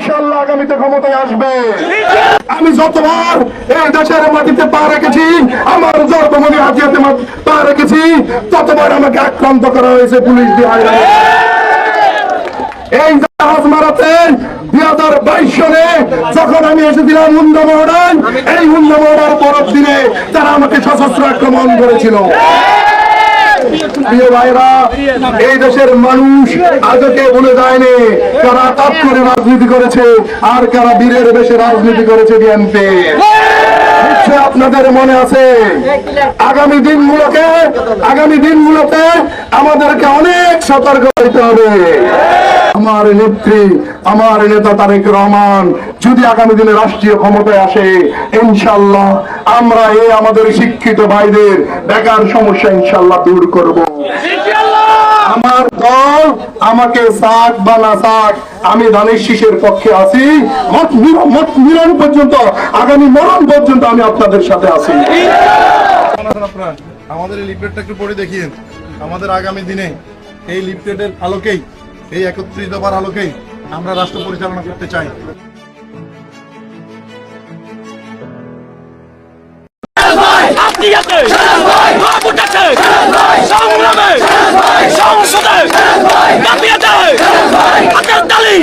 ইনশাল্লাহ আগামীতে ক্ষমতায় আসবে। আমি যতবার এই দেশের মাটিতে পা রেখেছি, আমার জন্মভূমি হাতিয়াতে পা রেখেছি, ততবার আমাকে আক্রান্ত করা হয়েছে পুলিশ দিয়ে এই জাহাজ মারাতে দুই হাজার বাইশ সনে যখন আমি এসেছিলাম মহড়ায়, এই মহড়ার পরের দিনে তারা আমাকে সশস্ত্র আক্রমণ করেছিল। প্রিয় ভাইরা এই দেশের মানুষ আজকে বলে যায়নি তাপ করে রাজনীতি করেছে আর কারা বীরের বেশে রাজনীতি করেছে বিএনপি আপনাদের মনে আছে, আগামী দিনগুলোকে, আগামী দিনগুলোতে আমাদেরকে অনেক সতর্ক হইতে হবে। আমার নেত্রী আমার নেতা তারেক রহমান যদি আগামী দিনে রাষ্ট্রীয় ক্ষমতায় আসে ইনশাল্লাহ আমরা এই আমাদের শিক্ষিত ভাইদের বেকার সমস্যা ইনশাল্লাহ দূর করব। আমার দল আমাকে সাক বা না সাক আমি ধানের শীষের পক্ষে আছি। মত মিলন মত মিলন পর্যন্ত আগামী মরণ পর্যন্ত আমি আপনাদের সাথে আছি। আমাদের এই লিফলেটটা একটু পড়ে দেখিয়ে আমাদের আগামী দিনে এই লিফলেটের আলোকেই এই একত্রিশ দফার আলোকেই আমরা রাষ্ট্র পরিচালনা করতে চাই। সংগ্রামে সংসদে হাতের তালি